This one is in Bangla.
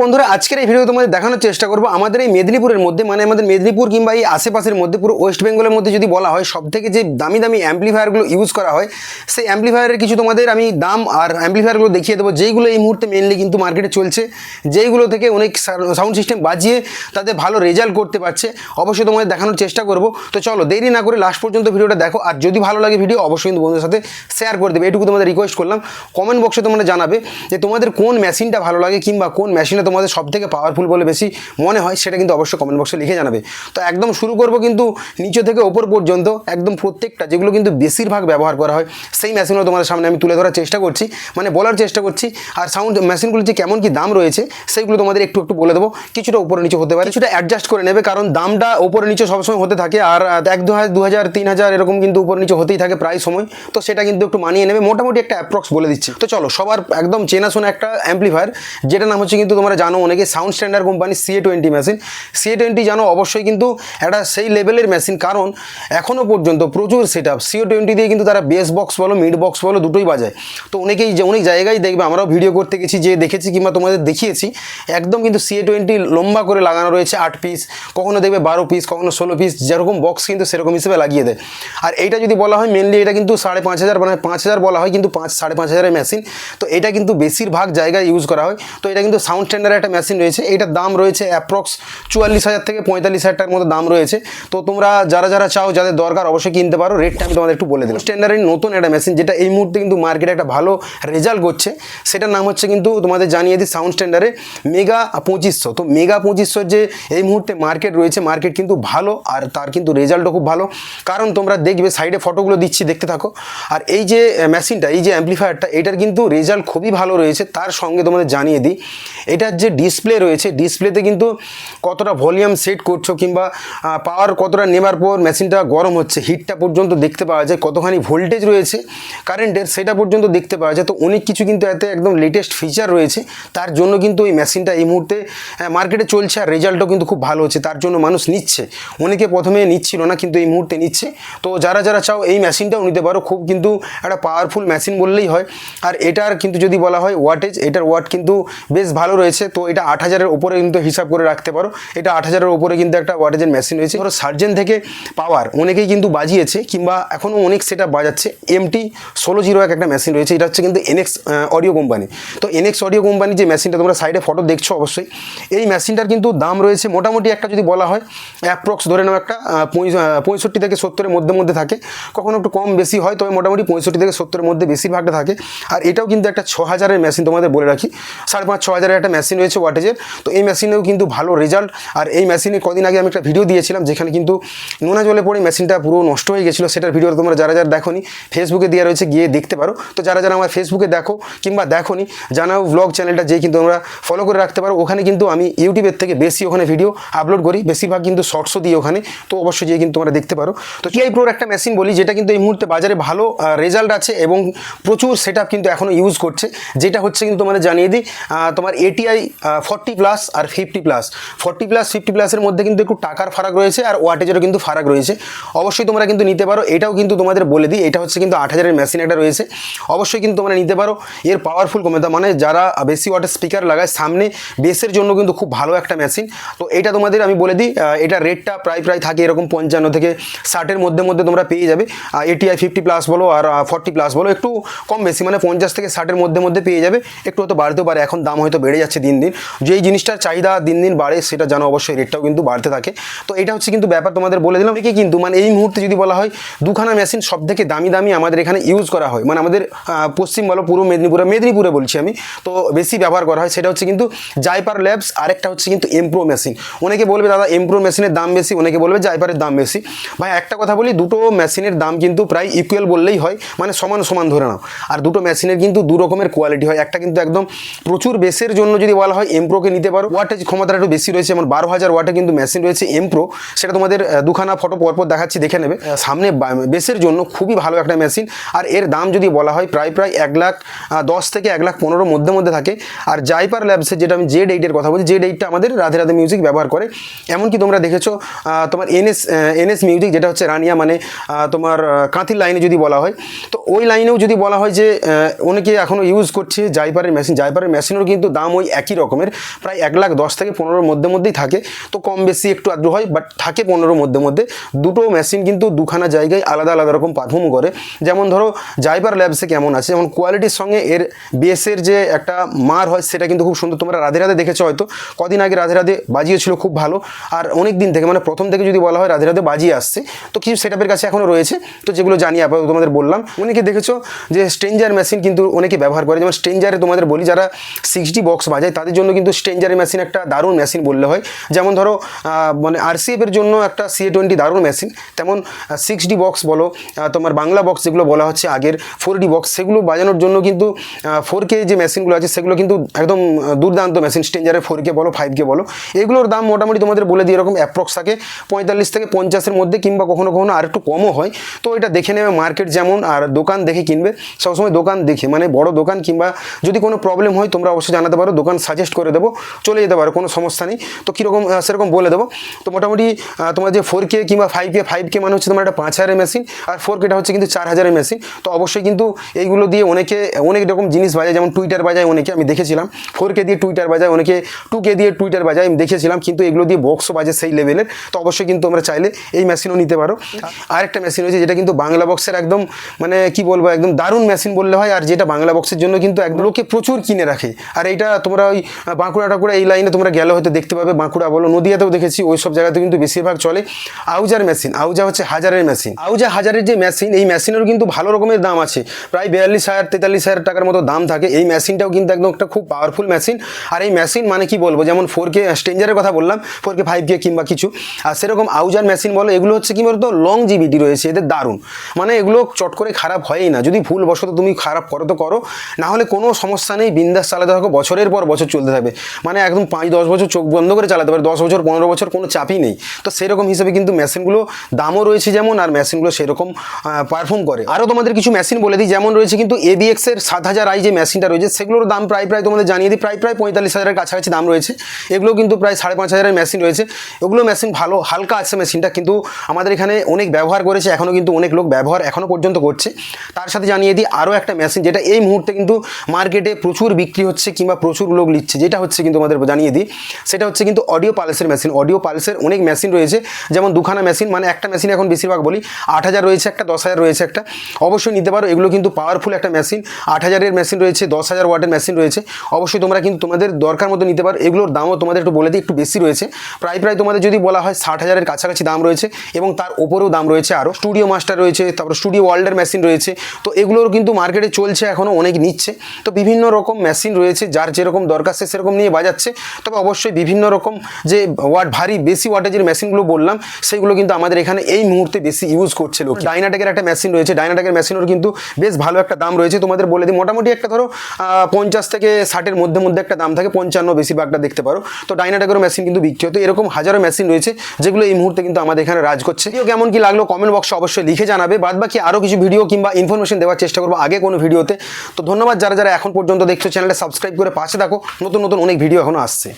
বন্ধুরা, আজকের এই ভিডিও তোমাদের দেখানোর চেষ্টা করব আমাদের এই মেদিনীপুরের মধ্যে মানে আমাদের মেদিনীপুর কিংবা এই আশেপাশের মধ্যে, পুরো ওয়েস্ট বেঙ্গলের মধ্যে যদি বলা হয় সব থেকে যে দামি দামি অ্যাম্পলিফায়ারগুলো ইউজ করা হয়, সেই অ্যাম্পলিফায়ারের কিছু তোমাদের আমি দাম আর অ্যাম্পলিফায়ারগুলো দেখিয়ে দেবো। যেইগুলো এই মুহূর্তে মেনলি কিন্তু মার্কেটে চলছে, যেইগুলো থেকে অনেক সাউন্ড সিস্টেম বাজিয়ে তাদের ভালো রেজাল্ট করতে পারছে, অবশ্যই তোমাদের দেখানোর চেষ্টা করব। তো চলো, দেরি না করে লাস্ট পর্যন্ত ভিডিওটা দেখো, আর যদি ভালো লাগে ভিডিও অবশ্যই কিন্তু বন্ধুদের সাথে শেয়ার করে দেবে। এটুকু তোমাদের রিকোয়েস্ট করলাম কমেন্ট বক্সে তোমরা জানাবে যে তোমাদের কোন মেশিনটা ভালো লাগে কিংবা কোন মেশিনটা তোমাদের সব থেকে পাওয়ারফুল বলে বেশি মনে হয়, সেটা কিন্তু অবশ্যই কমেন্ট বক্সে লিখে জানাবে। তো একদম শুরু করব কিন্তু নিচে থেকে ওপর পর্যন্ত, একদম প্রত্যেকটা যেগুলো কিন্তু বেশিরভাগ ব্যবহার করা হয়, সেই মেশিনও তোমাদের সামনে আমি তুলে ধরার চেষ্টা করছি মানে বলার চেষ্টা করছি, আর সাউন্ড মেশিনগুলো যে কেমন কি দাম রয়েছে, সেইগুলো তোমাদের একটু একটু বলে দেবো, কিছুটা উপরে নিচে হতে পারে, কিছুটা অ্যাডজাস্ট করে নেবে, কারণ দামটা উপরে নিচে সবসময় হতে থাকে, আর এক দু হাজার দু হাজার, তিন হাজার এরকম কিন্তু উপর নিচে হতেই থাকে প্রায় সময়, তো সেটা কিন্তু একটু মানিয়ে নেবে, মোটামুটি একটা অ্যাপ্রক্স বলে দিচ্ছি। তো চলো, সবার একদম চেনাশোনা একটা অ্যাম্পলিফায়ার যেটা নাম হচ্ছে কিন্তু তোমরা জানো, অনেকে sound standard company CA twenty machine CA twenty জানো, অবশ্যই কিন্তু একটা সেই লেভেলের মেশিন কারণ এখনও পর্যন্ত প্রচুর সেট আপ সিও টোয়েন্টি দিয়ে কিন্তু তারা বেস বক্স বলো মিড বক্স বলো, দুটোই বাজায়। তো অনেকেই যে, অনেক জায়গায় দেখবে, আমরাও ভিডিও করতে গেছি, যে দেখেছি কিংবা তোমাদের দেখিয়েছি, একদম কিন্তু সিএ টোয়েন্টি লম্বা করে লাগানো রয়েছে, আট পিস কখনো দেখবে বারো পিস কখনো ষোলো পিস যেরকম বক্স কিন্তু সেরকম হিসেবে লাগিয়ে দেয়। আর এইটা যদি বলা হয় মেনলি এটা কিন্তু সাড়ে পাঁচ হাজার মানে পাঁচ হাজার বলা হয়, কিন্তু পাঁচ, সাড়ে পাঁচ হাজারের মেশিন তো এটা কিন্তু বেশিরভাগ জায়গায় ইউজ করা হয়। তো এটা কিন্তু সাউন্ড স্ট্যান্ডার্ড একটা মেশিন রয়েছে এটার দাম রয়েছে অ্যাপ্রক্স চুয়াল্লিশ হাজার থেকে পঁয়তাল্লিশ হাজার টাকার মতো দাম রয়েছে। তো তোমরা যারা যারা চাও, যাদের দরকার অবশ্যই কিনতে পারো। রেটটা আমি তোমাদের একটু বলে দিলাম। স্ট্যান্ডার্ডের নতুন একটা মেশিন যেটা এই মুহূর্তে কিন্তু মার্কেটে একটা ভালো রেজাল্ট করছে, সেটার নাম হচ্ছে কিন্তু তোমাদের জানিয়ে দিই সাউন্ড স্ট্যান্ডার্ডে মেগা পঁচিশশো। তো মেগা পঁচিশশোর যে এই মুহূর্তে মার্কেট রয়েছে মার্কেট কিন্তু ভালো আর তার কিন্তু রেজাল্টও খুব ভালো। কারণ তোমরা দেখবে সাইডে ফটোগুলো দিচ্ছি, দেখতে থাকো। আর এই যে মেশিনটা এই যে অ্যাম্পলিফায়ারটা এটার কিন্তু রেজাল্ট খুবই ভালো রয়েছে। তার সঙ্গে তোমাদের জানিয়ে দিই এটার যে ডিসপ্লে রয়েছে ডিসপ্লেতে কিন্তু কতটা ভলিউম সেট করছ কিংবা পাওয়ার কতটা নেবার পর মেশিনটা গরম হচ্ছে হিটটা পর্যন্ত দেখতে পাওয়া যায়, কতখানি ভোল্টেজ রয়েছে কারেন্টের সেটা পর্যন্ত দেখতে পাওয়া যায়। তো অনেক কিছু কিন্তু এতে একদম লেটেস্ট ফিচার রয়েছে, তার জন্য কিন্তু এই মেশিনটা এই মুহূর্তে মার্কেটে চলছে আর রেজাল্টও কিন্তু খুব ভালো হচ্ছে, তার জন্য মানুষ নিচ্ছে। অনেকে প্রথমে নিচ্ছিল না, কিন্তু এই মুহূর্তে নিচ্ছে। তো যারা যারা চাও এই মেশিনটাও নিতে পারো, খুব কিন্তু একটা পাওয়ারফুল মেশিন বললেই হয়। আর এটার কিন্তু যদি বলা হয় ওয়াটেজ এটার ওয়াট কিন্তু বেশ ভালো রয়েছে। তো এটা আট হাজারের উপরে কিন্তু হিসাব করে রাখতে পারো। এটা আট হাজারের উপরে কিন্তু একটা ওয়াটেজের মেশিন রয়েছে। ধরো সার্জেন থেকে পাওয়ার অনেকেই কিন্তু বাজিয়েছে, কিংবা এখনও অনেক সেটা বাজাচ্ছে। এমটি ষোলো জিরো এক একটা মেশিন রয়েছে। এটা হচ্ছে কিন্তু এনএক্স অডিও কোম্পানি তো এনএক্স অডিও কোম্পানি যে মেশিনটা তোমরা সাইডে ফটো দেখছ অবশ্যই, এই মেশিনটার কিন্তু দাম রয়েছে মোটামুটি একটা যদি বলা হয় অ্যাপ্রক্স ধরে নাও একটা পঁয়ষট্টি থেকে সত্তরের মধ্যে মধ্যে থাকে। কখনো একটু কম বেশি হয়, তবে মোটামুটি পঁয়ষট্টি থেকে সত্তরের মধ্যে বেশিরভাগটা থাকে। আর এটাও কিন্তু একটা ছ হাজারের মেশিন তোমাদের বলে রাখি। সাড়ে পাঁচ, ছ হাজারের একটা মেশিন রয়েছে ওয়াটেজের তো এই মেশিনেও কিন্তু ভালো রেজাল্ট আর এই মেশিনে কদিন আগে আমি একটা ভিডিও দিয়েছিলাম, যেখানে কিন্তু নোনা জলে পড়ে মেশিনটা পুরো নষ্ট হয়ে গেছিল। সেটার ভিডিও তোমরা যারা যারা দেখোনি ফেসবুকে দেওয়া রয়েছে, গিয়ে দেখতে পারো। তো যারা যারা আমার ফেসবুকে দেখো কিংবা দেখোনি, জানাও ব্লগ চ্যানেলটা যেই কিন্তু তোমরা ফলো করে রাখতে পারো। ওখানে কিন্তু আমি ইউটিউবের থেকে বেশি ওখানে ভিডিও আপলোড করি, বেশিরভাগ কিন্তু শর্টসও দিই ওখানে। তো অবশ্যই যেয়ে কিন্তু তোমরা দেখতে পারো। তো টিআই প্রোর একটা মেশিন বলি, যেটা কিন্তু এই মুহূর্তে বাজারে ভালো রেজাল্ট আছে এবং প্রচুর সেট কিন্তু এখনও ইউজ করছে। যেটা হচ্ছে কিন্তু তোমাদের জানিয়ে দিই তোমার এটিআই ফর্টি প্লাস আর fifty plus forty plus fifty প্লাসের মধ্যে কিন্তু একটু টাকার ফারাক রয়েছে আর ওয়াটেজেরও কিন্তু ফারাক রয়েছে। অবশ্যই তোমরা কিন্তু নিতে পারো, এটাও কিন্তু তোমাদের বলে দিই, এটা হচ্ছে কিন্তু আট হাজারের মেশিন একটা রয়েছে। অবশ্যই কিন্তু তোমরা নিতে পারো, এর পাওয়ারফুল ক্ষমতা মানে যারা বেশি ওয়াটের স্পিকার লাগায়, সামনে বেসের জন্য কিন্তু খুব ভালো একটা মেশিন তো এটা তোমাদের আমি বলে দিই এটা রেটটা প্রায় প্রায় থাকে এরকম পঞ্চান্ন থেকে ষাটের মধ্যে মধ্যে তোমরা পেয়ে যাবে। এটিআই ফিফটি প্লাস বলো আর ফর্টি প্লাস বলো, একটু কম বেশি মানে পঞ্চাশ থেকে ষাটের মধ্যে মধ্যে পেয়ে যাবে। একটু হয়তো বাড়তেও পারে, এখন দাম হয়তো বেড়ে যাচ্ছে দিন দিন দিন। যেই জিনিসটার চাহিদা দিন দিন বাড়ে, সেটা জানো অবশ্যই রেটটাও কিন্তু বাড়তে থাকে। তো এটা হচ্ছে কিন্তু ব্যাপার তোমাদের বলে দিলাম। কি কিন্তু মানে এই মুহূর্তে যদি বলা হয়, দুখানা মেশিন সব থেকে দামি দামি আমাদের এখানে ইউজ করা হয়। মানে আমাদের পশ্চিম বলো, পূর্ব মেদিনীপুরে মেদিনীপুরে বলছি আমি। তো বেশি ব্যবহার করা হয়, সেটা হচ্ছে কিন্তু জাইপার ল্যাবস আরেকটা হচ্ছে কিন্তু এমপ্রো মেশিন অনেকে বলবে, দাদা এমপ্রো মেশিনের দাম বেশি? অনেকে বলবে জাইপারের দাম বেশি। ভাই, একটা কথা বলি, দুটো মেশিনের দাম কিন্তু প্রায় ইকুয়াল বললেই হয় মানে সমান সমান ধরে নাও। আর দুটো মেশিনের কিন্তু দু রকমের কোয়ালিটি হয়। একটা কিন্তু একদম প্রচুর বেসের জন্য যদি বলা হয় এমপ্রোকে নিতে পারো ওয়াটেজ ক্ষমতাটা একটু বেশি রয়েছে যেমন বারো হাজার ওয়াটে কিন্তু মেশিন রয়েছে এমপ্রো সেটা তোমাদের দুখানা ফটো পরপর দেখাচ্ছি দেখে নেবে। সামনে বেসের জন্য খুবই ভালো একটা মেশিন আর এর দাম যদি বলা হয় প্রায় প্রায় এক লাখ দশ থেকে এক লাখ পনেরোর মধ্যে মধ্যে থাকে। আর জাইপার ল্যাবসের যেটা আমি জেড এইটের কথা বলছি জেড এইটটা আমাদের রাধে রাধে মিউজিক ব্যবহার করে। এমনকি তোমরা দেখেছ তোমার এনএস এনএস মিউজিক যেটা হচ্ছে রানিয়া মানে তোমার কাঁথির লাইনে যদি বলা হয় তো ওই লাইনেও যদি বলা হয় যে অনেকে এখনও ইউজ করছে জাইপারের মেশিন জাইপারের মেশিনেরও কিন্তু দাম ওই একই রকমের, প্রায় এক লাখ দশ থেকে পনেরোর মধ্যে মধ্যেই থাকে। তো কম বেশি একটু আদ্র হয় বাট থাকে পনেরোর মধ্যে মধ্যে। দুটো মেশিন কিন্তু দুখানা জায়গায় আলাদা আলাদা রকম পারফর্ম করে। যেমন ধরো জাইবার ল্যাবসে কেমন আছে? যেমন কোয়ালিটির সঙ্গে এর বেসের যে একটা মার হয়, সেটা কিন্তু খুব সুন্দর। তোমরা রাধে রাধে দেখেছ হয়তো। কদিন আগে রাধে রাধে বাজিয়েছিল খুব ভালো। আর অনেক দিন থেকে মানে প্রথম থেকে যদি বলা হয়, রাধে রাধে বাজিয়ে আসছে। তো কিছু সেটআপের কাছে এখনও রয়েছে। তো যেগুলো জানি, আপাতত তোমাদের বললাম। অনেকে দেখেছ যে স্ট্রেঞ্জার মেশিন কিন্তু অনেকে ব্যবহার করে। যেমন স্ট্রেঞ্জারে তোমাদের বলি, যারা সিক্সটি বক্স বাজায় তাদের জন্য কিন্তু স্ট্রেঞ্জারের মেশিন একটা দারুণ মেশিন বললে হয়। যেমন ধরো মানে আরসিএফের জন্য একটা সিএ টোয়েন্টি দারুণ মেশিন তেমন সিক্স ডি বক্স বলো তোমার বাংলা বক্স যেগুলো বলা হচ্ছে আগের ফোর ডি বক্স সেগুলো বাজানোর জন্য কিন্তু ফোর কে যে মেশিনগুলো আছে, সেগুলো কিন্তু একদম দুর্দান্ত মেশিন স্ট্রেঞ্জারের ফোর কে বলো ফাইভ কে বলো। এগুলোর দাম মোটামুটি তোমাদের বলে দিই, এরকম অ্যাপ্রক্স থাকে। পঁয়তাল্লিশ থেকে পঞ্চাশের মধ্যে কিংবা কখনো কখনো আর একটু কমও হয়। তো এটা দেখে নেবে মার্কেট যেমন, আর দোকান দেখে কিনবে। সবসময় দোকান দেখে মানে বড় দোকান কিংবা যদি কোনো প্রবলেম হয়, তোমরা অবশ্যই জানাতে পারো। দোকান সাজেস্ট করে দেবো, চলে যেতে পারো, কোনো সমস্যা নেই। তো কীরকম সেরকম বলে দেবো। তো মোটামুটি তোমার যে ফোর কে কিংবা ফাইভ কে ফাইভ কে মানে হচ্ছে তোমার একটা পাঁচ হাজারের মেশিন আর ফোর কেটা হচ্ছে কিন্তু চার হাজারের মেশিন তো অবশ্যই কিন্তু এইগুলো দিয়ে অনেকে, অনেক রকম জিনিস বাজায়, যেমন টুইটার বাজায় অনেকে, আমি দেখেছিলাম। ফোর কে দিয়ে টুইটার বাজায় অনেকে টু কে দিয়ে টুইটার বাজায়, আমি দেখেছিলাম, কিন্তু এগুলো দিয়ে বক্সও বাজে সেই লেভেলের তো অবশ্যই কিন্তু আমরা চাইলে এই মেশিনও নিতে পারো। আর একটা মেশিন হয়েছে যেটা কিন্তু বাংলা বক্সের একদম মানে কি বলব, একদম দারুণ মেশিন বললে হয়, আর যেটা বাংলা বক্সের জন্য কিন্তু একদম লোকে প্রচুর কিনে রাখে। আর এইটা তোমরা ওই বাঁকুড়া টাকুড়া এই লাইনে তোমরা গেলে হয়তো দেখতে পাবে। বাঁকুড়া বলো, নদিয়াতেও দেখেছি, ওই সব জায়গাতে কিন্তু বেশিরভাগ চলে। আউজার মেশিন আউজা হচ্ছে হাজারের মেশিন আউজা হাজারের যে মেশিন এই মেশিনেরও কিন্তু ভালো রকমের দাম আছে। প্রায় বিয়াল্লিশ হাজার, তেতাল্লিশ হাজার টাকার মতো দাম থাকে। এই মেশিনটাও কিন্তু একদম একটা খুব পাওয়ারফুল মেশিন আর এই মেশিন মানে কি বলব, যেমন ফোর কে স্ট্রেঞ্জারের কথা বললাম ফোর কে ফাইভ কে কিংবা কিছু। আর সেরকম আউজার মেশিন বলো, এগুলো হচ্ছে কি বলতো লং জিবিটি রয়েছে, এদের দারুণ। মানে এগুলো চট করে খারাপ হয়ই না। যদি ভুল বশত তুমি খারাপ করো তো করো, না হলে কোনো সমস্যা নেই, বিন্দাস চালাতে থাকো। বছরের পর বছর চলতে থাকবে। মানে একদম পাঁচ, দশ বছর চোখ বন্ধ করে চালাতে পারে। দশ বছর, পনেরো বছর কোনো চাপই নেই। তো সেরকম হিসেবে কিন্তু মেশিনগুলো দামও রয়েছে যেমন, আর মেশিনগুলো সেরকম পারফর্ম করে। আরও তোমাদের কিছু মেশিন বলে দিই। যেমন রয়েছে কিন্তু এবিএক্স এর সাত হাজার আই যে মেশিনটা রয়েছে, সেগুলোর দাম প্রায় প্রায় তোমাদের জানিয়ে দিই। প্রায় প্রায় পঁয়তাল্লিশ হাজারের কাছাকাছি দাম রয়েছে। এগুলো কিন্তু প্রায় সাড়ে পাঁচ হাজারের মেশিন রয়েছে। ওগুলো মেশিন ভালো, হালকা আছে মেশিনটা কিন্তু আমাদের এখানে অনেক ব্যবহার করেছে। এখনও কিন্তু অনেক লোক ব্যবহার এখনও পর্যন্ত করছে। তার সাথে জানিয়ে দিই, আরও একটা মেশিন যেটা এই মুহূর্তে কিন্তু মার্কেটে প্রচুর বিক্রি হচ্ছে, কিংবা প্রচুর লোক নিচ্ছে যেটা হচ্ছে কিন্তু আমাদের জানিয়ে দিই। সেটা হচ্ছে কিন্তু অডিও পালসের মেশিন অডিও পালসের অনেক মেশিন রয়েছে। যেমন দুখানা মেশিন মানে একটা মেশিন এখন বেশিরভাগ বলি, আট হাজার রয়েছে একটা, দশ হাজার রয়েছে একটা। অবশ্যই নিতে পারো, এগুলো কিন্তু পাওয়ারফুল একটা মেশিন আট হাজারের মেশিন রয়েছে, দশ হাজার ওয়াটের মেশিন রয়েছে। অবশ্যই তোমরা কিন্তু তোমাদের দরকার মতো নিতে পারো। এগুলোর দামও তোমাদের একটু বলে দিই, একটু বেশি রয়েছে। প্রায় প্রায় তোমাদের যদি বলা হয়, ষাট হাজারের কাছাকাছি দাম রয়েছে এবং তার ওপরেও দাম রয়েছে আরও স্টুডিও মাস্টার রয়েছে, তারপর স্টুডিও ওয়ার্ল্ডের মেশিন রয়েছে। তো এগুলোর কিন্তু মার্কেটে চলছে এখনও অনেক নিচ্ছে। তো বিভিন্ন রকম মেশিন রয়েছে, যার যেরকম দরকার সে সেরকম নিয়ে বাজাচ্ছে। তবে অবশ্যই বিভিন্ন রকম যে ওয়াট ভারী, বেশি ওয়াটেজের মেশিনগুলো বললাম সেগুলো কিন্তু আমাদের এখানে এই মুহূর্তে বেশি ইউজ করছে লোক। ডাইনাটেকের একটা মেশিন রয়েছে। ডাইনাটেকের মেশিনেরও কিন্তু বেশ ভালো একটা দাম রয়েছে। তোমাদের বলে দিই, মোটামুটি একটা ধরো পঞ্চাশ থেকে ষাটের মধ্যে মধ্যে একটা দাম থাকে, পঞ্চান্ন বেশিরভাগটা দেখতে পারো। তো ডাইনাটেকেরও মেশিন কিন্তু বিক্রি হতো এরকম হাজারো মেশিন রয়েছে, যেগুলো এই মুহূর্তে কিন্তু আমাদের এখানে রাজ করছে। ভিডিও কেমন কি লাগল কমেন্ট বক্সে অবশ্যই লিখে জানাবে। বাদ বাকি আরও কিছু ভিডিও কিংবা ইনফরমেশন দেওয়ার চেষ্টা করব আগে কোনো ভিডিওতে তো। ধন্যবাদ যারা যারা এখন পর্যন্ত দেখছ চ্যানেলটা সাবস্ক্রাইব করে পাশে থাকো। নতুন নতুন অনেক ভিডিও এখনও আসছে।